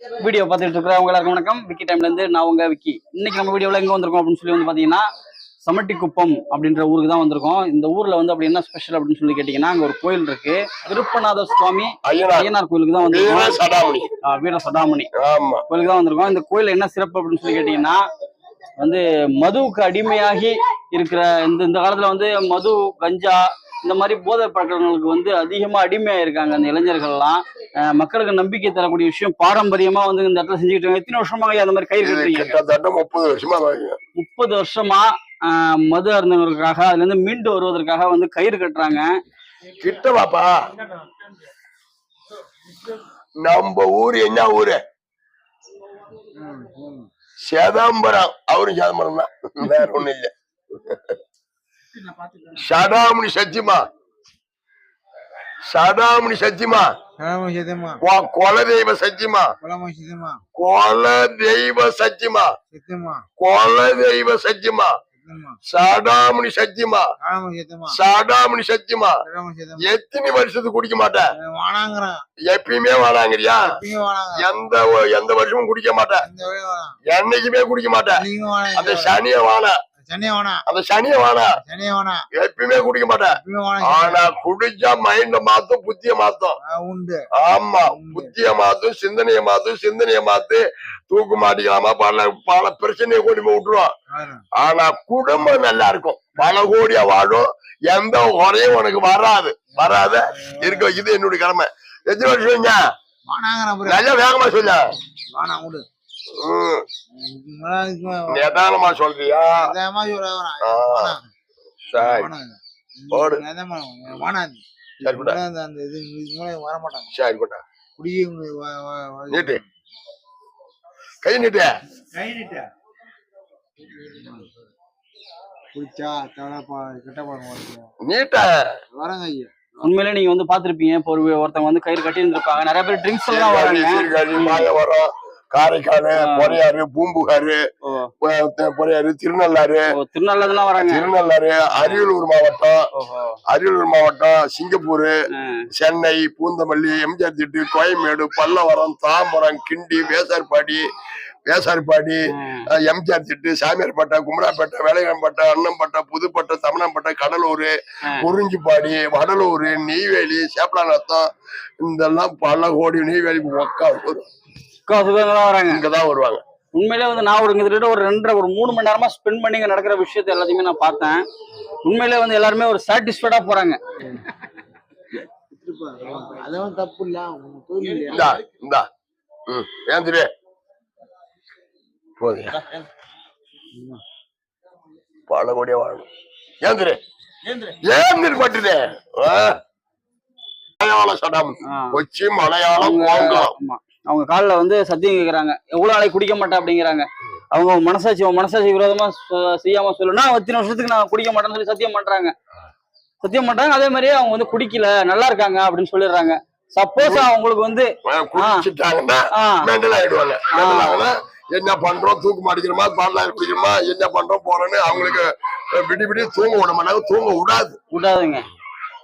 Video பார்த்துட்டு இருக்கிறவங்க எல்லாருக்கும் வணக்கம். விக்கி டைம்ல இருந்து நான் உங்க விக்கி. இன்னைக்கு நம்ம வீடியோல எங்க வந்திருக்கோம் அப்படின்னு சொல்லி வந்து பாத்தீங்கன்னா சமட்டிக்குப்பம் அப்படின்ற ஊருக்கு தான் வந்திருக்கோம். இந்த ஊர்ல வந்து அப்படி என்ன ஸ்பெஷல் அப்படின்னு சொல்லி கேட்டீங்கன்னா அங்க ஒரு கோயில் இருக்கு. திருப்பநாத சுவாமி ஐயனார். கோயிலுக்கு தான் வந்திருக்கோம். வீர சடாமணி ஆமா. கோயிலுக்கு தான் வந்திருக்கோம். இந்த கோயில் என்ன சிறப்பு அப்படின்னு சொல்லி கேட்டீங்கன்னா வந்து மதுவுக்கு அடிமையாகி இருக்கிற இந்த இந்த காலத்துல வந்து மது கஞ்சா இந்த மாதிரி போதை பழக்கங்களுக்கு வந்து அதிகமா அடிமையா இருக்காங்க அந்த இளைஞர்கள்லாம். மக்களுக்கு நம்பிக்கை தரக்கூடிய விஷயம் பாரம்பரியமா வந்து இந்த இடத்துல செஞ்சுக்கிட்டு இருக்காங்க. எத்தனை வருஷமா ஐயா அந்த மாதிரி கயிறு கட்டுறீங்க. கிட்டத்தட்ட முப்பது வருஷமா. முப்பது வருஷமா மது அருந்தவர்களுக்காக அதுல இருந்து மீண்டு வருவதற்காக வந்து கயிறு கட்டுறாங்க. கிட்ட வாப்பா நம்ம ஊரு என்ன ஊரு? சேதாம்பரம். அவரும் சேதாம்பரம் தான். வேற ஒண்ணும் இல்ல. சடாமணி சத்தியமா? சடாமணி சத்தியமா? குல தெய்வ சத்தியமா? குல தெய்வ சத்தியமா? சித்தமா குல தெய்வ சத்தியமா? சித்தமா சடாமணி சத்தியமா? சடாமணி சத்தியமா? எத்தனை வருஷத்துக்கு குடிக்க மாட்டேன் எப்பயுமே வேணாங்கிறியா எப்பயும் வானாங்க எந்த எந்த வருஷமும் குடிக்க மாட்டேன் என்னைக்குமே குடிக்க மாட்டேன் அந்த சனிய வாண அந்த எப்பயுமே குடிக்க மாட்டேன். ஆனா குடிச்சா மைண்ட மாத்தும் புத்திய மாத்தும். உண்டு. ஆமா புத்திய மாத்தும் சிந்தனைய மாத்தும் சிந்தனைய மாத்து தூக்கு மாட்டிக்கலாமா பல பல பிரச்சனையை கொண்டு போய் விட்டுருவான். ஆனா குடும்பம் நல்லா இருக்கும். பல கோடியா வாழும். எந்த குறையும் உனக்கு வராது. வராத. இருக்க வைக்கிறது என்னுடைய கடமை. எத்தனை வருஷம். நல்லா வேகமா சொல்ல. நிதானமா சொல்றியா. சரி. போடு. அந்த இது வர மாட்டாங்க சரி கொண்டா குடியே நீட்டு. கை நீட்டு. குடிச்சா தடப்பா கெட்ட பழக்கம் நீட்ட. வரங்க ஐயா. உண்மையிலே நீங்க வந்து பாத்திருப்பீங்க இப்போ ஒரு ஒருத்தவங்க வந்து கயிறு கட்டி இருந்திருப்பாங்க நிறைய பேர் ட்ரிங்க்ஸ் எல்லாம் வராங்க. காரைக்கால். பொறையாறு பூம்புகாரு பொறையாறு திருநள்ளாறு திருநள்ளாறு அரியலூர் மாவட்டம் அரியலூர் மாவட்டம் சிங்கப்பூர் சென்னை பூந்தமல்லி எம்ஜிஆர் திட்டு கோயம்பேடு பல்லவரம் தாம்பரம் கிண்டி வேசார்பாடி வேசார்பாடி எம்ஜிஆர் திட்டு சாமியார்பேட்டை குமராப்பேட்டை வேலையம்பேட்டை அன்னம்பேட்டை புதுப்பேட்டை தமணம்பேட்டை கடலூர். குறிஞ்சிப்பாடி வடலூர் நெய்வேலி சேப்பலாநத்தம் இதெல்லாம் பல கோடி நெய்வேலி ஒக்கா வரும் சுகங்களா வராங்க. இங்கதான் வருவாங்க. உண்மையிலே வந்து நான் ஒரு கிட்டத்தட்ட ஒரு ரெண்டரை ஒரு மூணு மணி நேரமா ஸ்பெண்ட் பண்ணி இங்க நடக்கிற விஷயத்தை எல்லாத்தையுமே நான் பார்த்தேன். உண்மையிலே வந்து எல்லாருமே ஒரு சாட்டிஸ்ஃபைடா போறாங்க. தப்பு இல்ல. இந்தா இந்தா. ம் ஏந்திரு போதும். பல கோடியா வாழணும். பட்டுதே? மலையாள சடம். ஆ. கொச்சி மலையாளம் ஆமா. அவங்க கால்ல வந்து சத்தியம் கேக்குறாங்க எவ்வளவு நாளைக்கு குடிக்க மாட்டேன் அப்படிங்கிறாங்க. அவங்க மனசாட்சி மனசாட்சி விரோதமா சொ- செய்யாம சொல்லணும்னா இத்தனை வருஷத்துக்கு நான் குடிக்க மாட்டேன்னு சொல்லி சத்தியம் பண்றாங்க. சத்தியம் பண்றாங்க. அதே மாதிரி அவங்க வந்து குடிக்கல. நல்லா இருக்காங்க அப்படின்னு சொல்லிடுறாங்க. சப்போஸ் அவங்களுக்கு வந்து என்ன பண்றோம்? தூக்கு மாட்டிக்கிறோமா பாலாயிரம் குடிக்கிறோமா என்ன பண்றோம்? போறோன்னு அவங்களுக்கு விடி விடி தூங்க விட மாட்டாங்க. தூங்க விடாது. விடாதுங்க.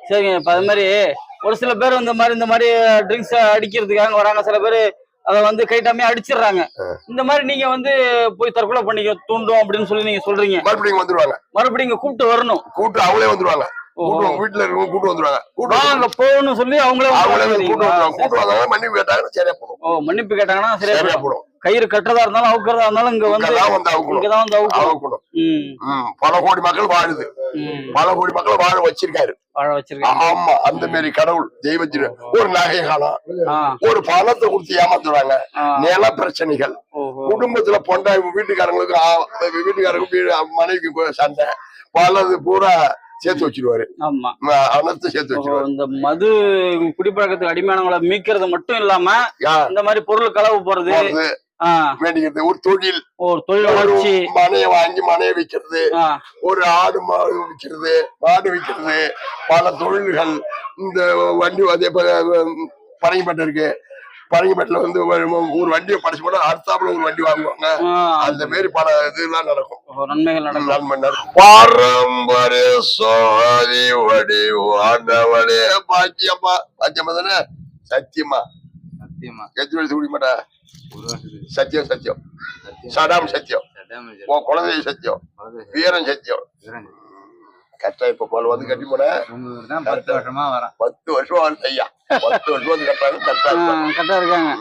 சரிங்க. இப்ப அது மாதிரி ஒரு சில பேர் இந்த மாதிரி இந்த மாதிரி ட்ரிங்க்ஸ் அடிக்கிறதுக்காக வராங்க. சில பேர் அதை வந்து கைட்டாமே அடிச்சிடுறாங்க. இந்த மாதிரி நீங்க வந்து போய் தற்கொலை பண்ணிக்க தூண்டும் அப்படின்னு சொல்லி நீங்க சொல்றீங்க. மறுபடியும் வந்துருவாங்க. மறுபடியும் கூப்பிட்டு வரணும். கூட்டு அவங்களே வந்துருவாங்க. ஓஹோ. கூட்டு வீட்டுல இருக்கவங்க கூட்டு வந்துருவாங்க. கூட்டு போகணும்னு சொல்லி அவங்களே அவங்களே கூட்டு வைக்கிறீங்களா? வந்துருவாங்க. கூட்டு வந்தாங்க மன்னிப்பு கேட்டாங்கன்னா சரியா போடும். ஓ மன்னிப்பு கேட்டாங்கன்னா சரியா. போடும். கயிறு கட்டுறதா இருந்தாலும் அவுக்கிறதா இருந்தாலும் இங்க வந்து இங்கதான் வந்து அவுக்கணும். பல கோடி மக்கள் வாழுது. பல கோடி மக்கள் வாழ வச்சிருக்காரு. வாழ ஆமா அந்த மாரி கடவுள் தெய்வத்தின் ஒரு நகை காலம் ஒரு பணத்தை கொடுத்து ஏமாத்துறாங்க. நில பிரச்சனைகள். குடும்பத்துல பொண்டா வீட்டுக்காரங்களுக்கு வீட்டுக்காரங்க வீடு மனைவிக்கு சண்டை. பலது பூரா சேர்த்து வச்சிருவாரு. ஆமா. ம- அனைத்தும் சேர்த்து வச்சிருவாரு. இந்த மது குடிப்பழக்கத்துக்கு அடிமையானவங்களை மீட்கிறது மட்டும் இல்லாம இந்த மாதிரி பொருள் களவு போறது வேண்டிக்கிறது ஒரு தொழில். ஒரு தொழில் மனையை வாங்கி மனையை விற்கிறது ஒரு ஆடு மாடு விற்கிறது மாடு விற்கிறது பல தொழில்கள் இந்த வண்டி அதே பரங்கிப்பட்டு இருக்கு. பரங்கிப்பட்டுல வந்து ஒரு வண்டியை படைச்சு போட்டா அடுத்தாப்புல ஒரு வண்டி வாங்குவாங்க. அந்த மாரி பல இதெல்லாம் நடக்கும். நன்மைகள் நடக்கும். பாரம்பரிய சோதி வடி ஆண்டவனே பாக்கியம்மா. பாக்கியம்மா தானே? சத்தியமா சத்தியமா எத்தனை வயசு குடிக்க மாட்டா சத்தியம் சத்தியம். சடாம் சத்தியம். உன் குழந்தை சத்தியம். வீரன் சத்தியம். கரெக்டா இப்ப போல வந்து கட்டி போன பத்து வருஷமா வரேன். பத்து வருஷம் ஐயா. பத்து வருஷம் வந்து கட்டாங்க கரெக்டா இருக்காங்க.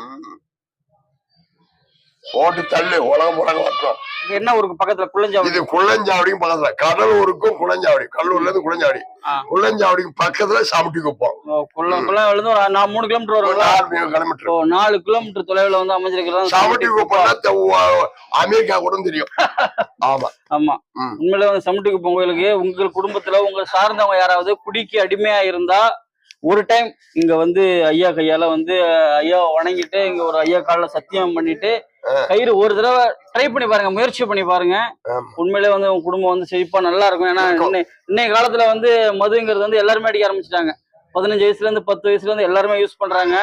போட்டு தள்ளு உலகம் உலகம் வட்டம் என்ன ஊருக்கு பக்கத்துல? புள்ளஞ்சாவடி இது குள்ளஞ்சாவடிக்கும் பக்கத்துல. கடலூருக்கும் குள்ளஞ்சாவடி. கடலூர்ல இருந்து குள்ளஞ்சாவடி. ஆ. குள்ளஞ்சாவடிக்கும் பக்கத்துல சாமிட்டி குப்பம். ஓ, குள்ள குள்ள இருந்து ஒரு நான் மூணு கிலோமீட்டர் வருங்களா நாலு கிலோமீட்டர். நாலு கிலோமீட்டர் தொலைவுல வந்து அமைஞ்சிருக்கிறது சாமிட்டி குப்பம் அமெரிக்கா கூட தெரியும். ஆமா. ஆமா. உண்மையிலே வந்து சமுட்டி குப்பம் கோயிலுக்கு உங்கள் குடும்பத்துல உங்க சார்ந்தவங்க யாராவது குடிக்கு அடிமையா இருந்தா ஒரு டைம் இங்க வந்து ஐயா கையால வந்து ஐயாவை வணங்கிட்டு இங்க ஒரு ஐயா காலில் சத்தியம் பண்ணிட்டு கயிறு ஒரு தடவை ட்ரை பண்ணி பாருங்க முயற்சி பண்ணி பாருங்க. உண்மையிலே வந்து உங்க குடும்பம் வந்து செழிப்பா நல்லா இருக்கும். ஏன்னா இன்னைய காலத்துல வந்து மதுங்கிறது வந்து எல்லாருமே அடிக்க ஆரம்பிச்சிட்டாங்க. பதினஞ்சு வயசுல இருந்து பத்து வயசுல இருந்து எல்லாருமே யூஸ் பண்றாங்க.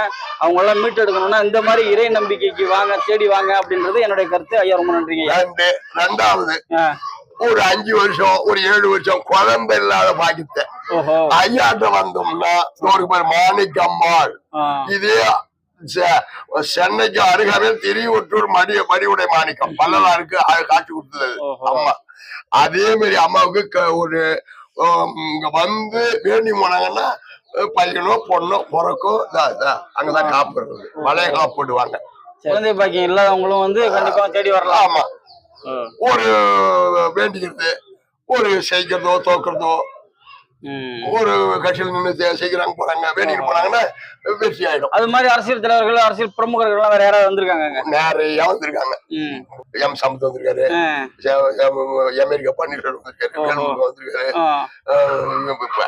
அவங்க எல்லாம் மீட் எடுக்கணும்னா இந்த மாதிரி இறை நம்பிக்கைக்கு வாங்க தேடி வாங்க அப்படின்றது என்னுடைய கருத்து. ஐயா ரொம்ப நன்றிங்க ஐயா. ரெண்டு ரெண்டாவது. ஒரு அஞ்சு வருஷம் ஒரு ஏழு வருஷம் குழந்தை இல்லாத பாக்கித்த ஐயாட்ட வந்தோம்னா ஒரு பேர் மாணிக்கம்மாள். இதே சென்னைக்கு அருகாமையில் திரிவட்டூர் மடி மடிவுடை மாணிக்கம். பல்லலாருக்கு அது காட்சி கொடுத்தது. அம்மா. அதே மாதிரி அம்மாவுக்கு ஒரு இங்க வந்து வேண்டி போனாங்கன்னா பையனோ பொண்ணோ பிறக்கோ அங்கதான் காப்பு இருக்குது வளைய காப்பு போடுவாங்க. குழந்தை பாக்கியம் இல்லாதவங்களும் வந்து கண்டிப்பா தேடி வரலாம். ஆமா. ஒரு வேண்டிக்கிறது ஒரு செய்கிறதோ தோக்குறதோ. ஒரு கட்சியில் நின்று செய்கிறாங்க போறாங்க வேண்டிட்டு போனாங்கன்னா வெற்றி ஆயிடும் அது மாதிரி அரசியல் தலைவர்கள் அரசியல் பிரமுகர்கள் எல்லாம் வேற யாராவது வந்திருக்காங்க? நிறைய வந்திருக்காங்க. எம் சம்பத் வந்திருக்காரு அமெரிக்கா பன்னீர்செல்வம் வந்திருக்காரு வந்திருக்காரு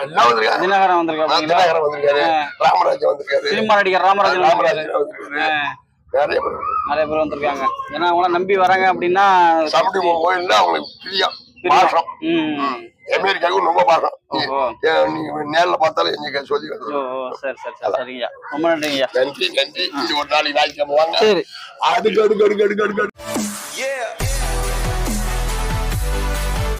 எல்லாம் வந்திருக்காங்க தினகரன் வந்திருக்காங்க தினகரன் வந்திருக்காரு ராமராஜன் வந்திருக்காரு சினிமா நடிகர் ராமராஜன் வந்திருக்காரு. ராமராஜன் வந்திருக்காரு. நிறைய பேர் நிறைய பேர் வந்திருக்காங்க. ஏன்னா அவங்கள நம்பி வராங்க அப்படின்னா சமட்டி கோயில்ல அவங்களுக்கு பிரியம் பாசம். அமெரிக்காவுக்கு ரொம்ப பாசம். நீ- ஓஹோ. ஏன் நீ நேர்ல பார்த்தாலும் எங்க சொல்லி சரி சரி சரி சரிங்கய்யா. ரொம்ப நன்றிங்கய்யா. நன்றி நன்றி. இது ஒரு நாளைக்கு ஞாயிற்றுக்கிழமை வாங்க. சரி. அடுக்கு அடுக்கு அடுக்கு அடுக்கு அடுக்கு